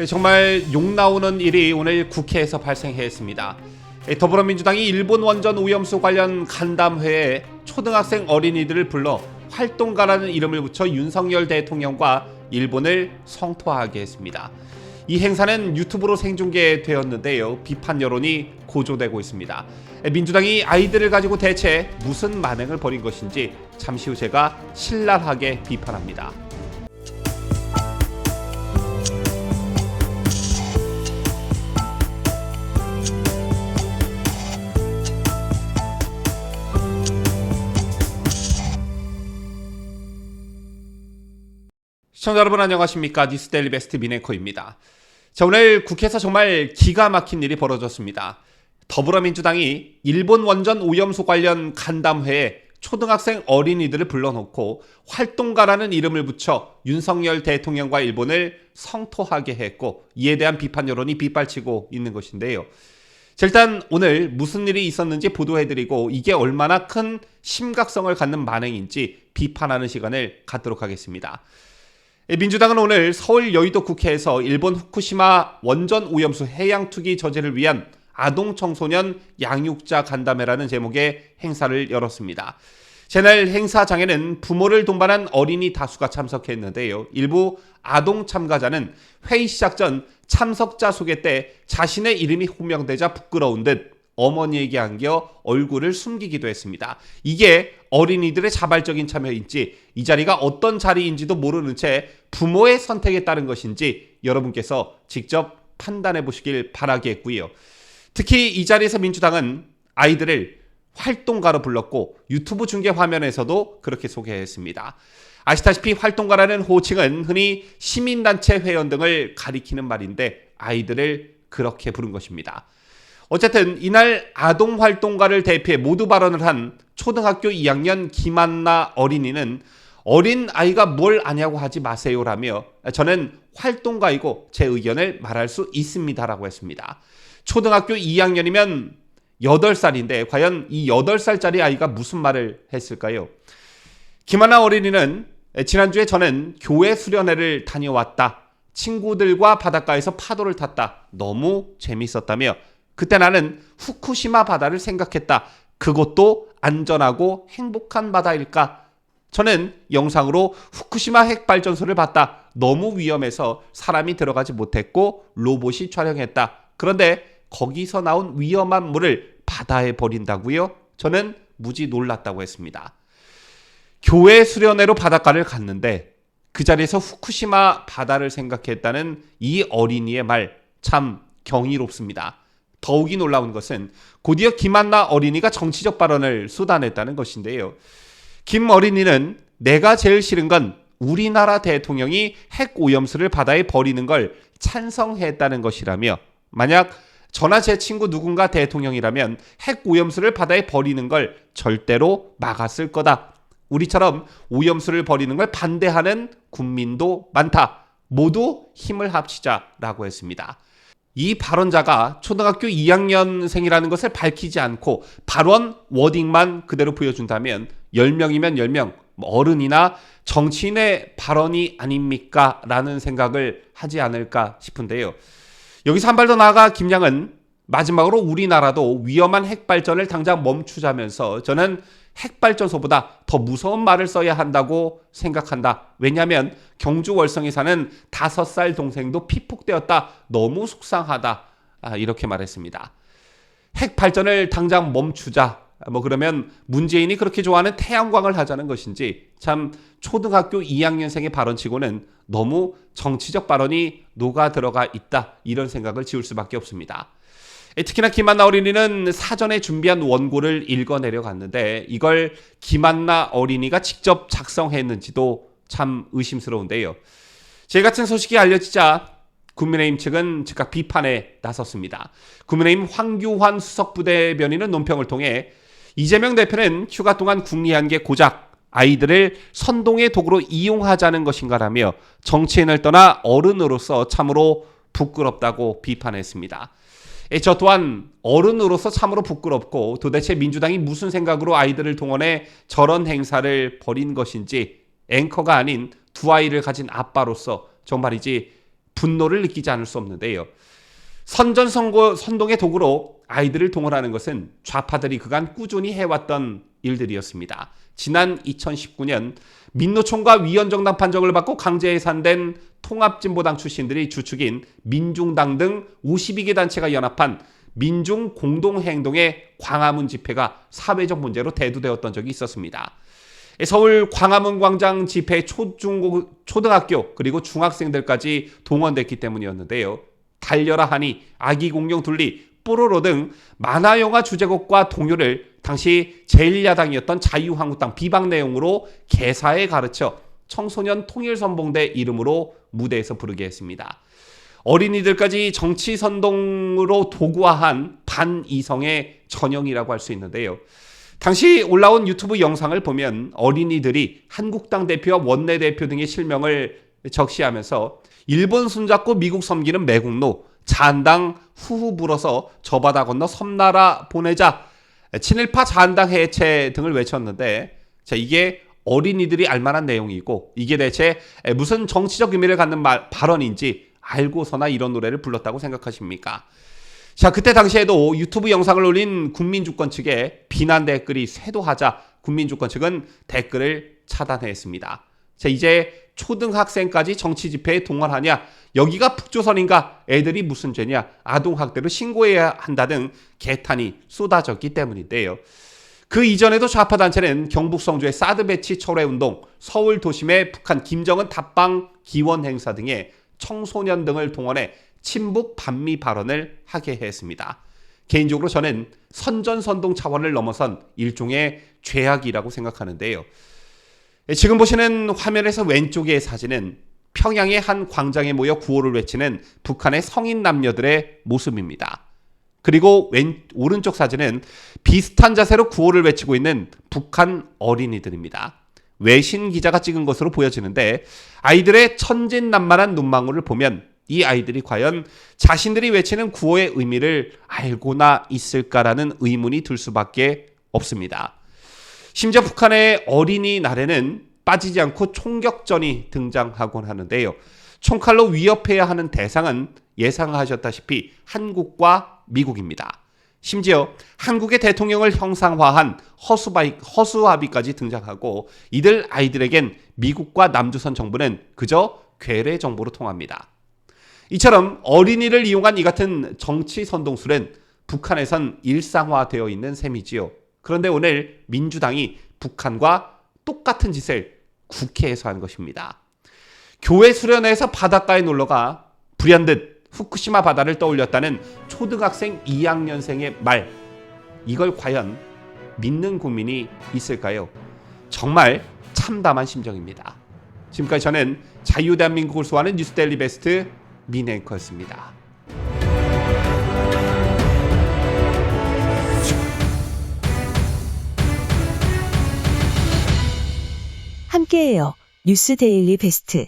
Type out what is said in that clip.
예, 정말 욕 나오는 일이 오늘 국회에서 발생했습니다. 예, 더불어민주당이 일본 원전 오염수 관련 간담회에 초등학생 어린이들을 불러 활동가라는 이름을 붙여 윤석열 대통령과 일본을 성토하게 했습니다. 이 행사는 유튜브로 생중계되었는데요. 비판 여론이 고조되고 있습니다. 예, 민주당이 아이들을 가지고 대체 무슨 만행을 벌인 것인지 잠시 후 제가 신랄하게 비판합니다. 시청자 여러분 안녕하십니까 뉴스데일리 베스트 미네코입니다. 자 오늘 국회에서 정말 기가 막힌 일이 벌어졌습니다. 더불어민주당이 일본 원전 오염수 관련 간담회에 초등학생 어린이들을 불러놓고 활동가라는 이름을 붙여 윤석열 대통령과 일본을 성토하게 했고 이에 대한 비판 여론이 빗발치고 있는 것인데요. 자, 일단 오늘 무슨 일이 있었는지 보도해드리고 이게 얼마나 큰 심각성을 갖는 만행인지 비판하는 시간을 갖도록 하겠습니다. 예, 민주당은 오늘 서울 여의도 국회에서 일본 후쿠시마 원전 오염수 해양 투기 저지를 위한 아동 청소년 양육자 간담회라는 제목의 행사를 열었습니다. 제날 행사장에는 부모를 동반한 어린이 다수가 참석했는데요. 일부 아동 참가자는 회의 시작 전 참석자 소개 때 자신의 이름이 호명되자 부끄러운 듯 어머니에게 안겨 얼굴을 숨기기도 했습니다. 이게 어린이들의 자발적인 참여인지 이 자리가 어떤 자리인지도 모르는 채 부모의 선택에 따른 것인지 여러분께서 직접 판단해 보시길 바라겠고요. 특히 이 자리에서 민주당은 아이들을 활동가로 불렀고 유튜브 중계 화면에서도 그렇게 소개했습니다. 아시다시피 활동가라는 호칭은 흔히 시민단체 회원 등을 가리키는 말인데 아이들을 그렇게 부른 것입니다. 어쨌든 이날 아동 활동가를 대표해 모두 발언을 한 초등학교 2학년 김한나 어린이는 어린 아이가 뭘 아냐고 하지 마세요라며 저는 활동가이고 제 의견을 말할 수 있습니다라고 했습니다. 초등학교 2학년이면 8살인데 과연 이 8살짜리 아이가 무슨 말을 했을까요? 김하나 어린이는 지난주에 저는 교회 수련회를 다녀왔다. 친구들과 바닷가에서 파도를 탔다. 너무 재밌었다며 그때 나는 후쿠시마 바다를 생각했다. 그것도 안전하고 행복한 바다일까? 저는 영상으로 후쿠시마 핵발전소를 봤다. 너무 위험해서 사람이 들어가지 못했고 로봇이 촬영했다. 그런데 거기서 나온 위험한 물을 바다에 버린다고요? 저는 무지 놀랐다고 했습니다. 교회 수련회로 바닷가를 갔는데 그 자리에서 후쿠시마 바다를 생각했다는 이 어린이의 말 참 경이롭습니다. 더욱이 놀라운 것은 곧이어 김한나 어린이가 정치적 발언을 쏟아냈다는 것인데요. 김 어린이는 내가 제일 싫은 건 우리나라 대통령이 핵 오염수를 바다에 버리는 걸 찬성했다는 것이라며 만약 저나 제 친구 누군가 대통령이라면 핵 오염수를 바다에 버리는 걸 절대로 막았을 거다. 우리처럼 오염수를 버리는 걸 반대하는 국민도 많다. 모두 힘을 합치자라고 했습니다. 이 발언자가 초등학교 2학년생이라는 것을 밝히지 않고 발언 워딩만 그대로 보여준다면 10명이면 10명, 뭐 어른이나 정치인의 발언이 아닙니까? 라는 생각을 하지 않을까 싶은데요. 여기서 한 발 더 나아가 김양은 마지막으로 우리나라도 위험한 핵발전을 당장 멈추자면서 저는 핵발전소보다 더 무서운 말을 써야 한다고 생각한다. 왜냐하면 경주 월성에 사는 다섯 살 동생도 피폭되었다. 너무 속상하다. 아, 이렇게 말했습니다. 핵 발전을 당장 멈추자. 뭐 그러면 문재인이 그렇게 좋아하는 태양광을 하자는 것인지 참 초등학교 2학년생의 발언치고는 너무 정치적 발언이 녹아 들어가 있다. 이런 생각을 지울 수밖에 없습니다. 특히나 김한나 어린이는 사전에 준비한 원고를 읽어내려 갔는데 이걸 김한나 어린이가 직접 작성했는지도 참 의심스러운데요. 제 같은 소식이 알려지자 국민의힘 측은 즉각 비판에 나섰습니다. 국민의힘 황교환 수석부대변인은 논평을 통해 이재명 대표는 휴가 동안 국리한 게 고작 아이들을 선동의 도구로 이용하자는 것인가라며 정치인을 떠나 어른으로서 참으로 부끄럽다고 비판했습니다. 예, 저 또한 어른으로서 참으로 부끄럽고 도대체 민주당이 무슨 생각으로 아이들을 동원해 저런 행사를 벌인 것인지 앵커가 아닌 두 아이를 가진 아빠로서 정말이지 분노를 느끼지 않을 수 없는데요. 선전선고 선동의 도구로 아이들을 동원하는 것은 좌파들이 그간 꾸준히 해왔던 일들이었습니다. 지난 2019년 민노총과 위원정당 판정을 받고 강제 해산된 통합진보당 출신들이 주축인 민중당 등 52개 단체가 연합한 민중 공동행동의 광화문 집회가 사회적 문제로 대두되었던 적이 있었습니다. 서울 광화문 광장 집회 초중고 초등학교 그리고 중학생들까지 동원됐기 때문이었는데요. 달려라 하니 아기 공룡 둘리 뽀로로 등 만화 영화 주제곡과 동요를 당시 제1야당이었던 자유한국당 비방 내용으로 개사에 가르쳐 청소년 통일선봉대 이름으로 무대에서 부르게 했습니다. 어린이들까지 정치 선동으로 도구화한 반이성의 전형이라고 할 수 있는데요. 당시 올라온 유튜브 영상을 보면 어린이들이 한국당 대표와 원내대표 등의 실명을 적시하면서 일본 손잡고 미국 섬기는 매국노, 자한당 후후 불어서 저 바다 건너 섬나라 보내자, 친일파 자한당 해체 등을 외쳤는데 자 이게 어린이들이 알만한 내용이고 이게 대체 무슨 정치적 의미를 갖는 말, 발언인지 알고서나 이런 노래를 불렀다고 생각하십니까? 자, 그때 당시에도 유튜브 영상을 올린 국민주권 측에 비난 댓글이 쇄도하자 국민주권 측은 댓글을 차단했습니다. 자, 이제 초등학생까지 정치 집회에 동원하냐? 여기가 북조선인가? 애들이 무슨 죄냐? 아동학대로 신고해야 한다 등 개탄이 쏟아졌기 때문인데요. 그 이전에도 좌파 단체는 경북 성주의 사드 배치 철회 운동, 서울 도심의 북한 김정은 답방 기원 행사 등의 청소년 등을 동원해 친북 반미 발언을 하게 했습니다. 개인적으로 저는 선전선동 차원을 넘어선 일종의 죄악이라고 생각하는데요. 지금 보시는 화면에서 왼쪽의 사진은 평양의 한 광장에 모여 구호를 외치는 북한의 성인 남녀들의 모습입니다. 그리고 왼 오른쪽 사진은 비슷한 자세로 구호를 외치고 있는 북한 어린이들입니다. 외신 기자가 찍은 것으로 보여지는데 아이들의 천진난만한 눈망울을 보면 이 아이들이 과연 자신들이 외치는 구호의 의미를 알고나 있을까라는 의문이 들 수밖에 없습니다. 심지어 북한의 어린이날에는 빠지지 않고 총격전이 등장하곤 하는데요. 총칼로 위협해야 하는 대상은 예상하셨다시피 한국과 미국입니다. 심지어 한국의 대통령을 형상화한 허수바이, 허수아비까지 등장하고 이들 아이들에겐 미국과 남조선 정부는 그저 괴뢰 정보로 통합니다. 이처럼 어린이를 이용한 이 같은 정치 선동술은 북한에선 일상화되어 있는 셈이지요. 그런데 오늘 민주당이 북한과 똑같은 짓을 국회에서 한 것입니다. 교회 수련회에서 바닷가에 놀러가 불현듯 후쿠시마 바다를 떠올렸다는 초등학생 2학년생의 말. 이걸 과연 믿는 국민이 있을까요? 정말 참담한 심정입니다. 지금까지 저는 자유대한민국을 소화하는 뉴스데일리 베스트 민앵커였습니다. 함께해요. 뉴스 데일리 베스트.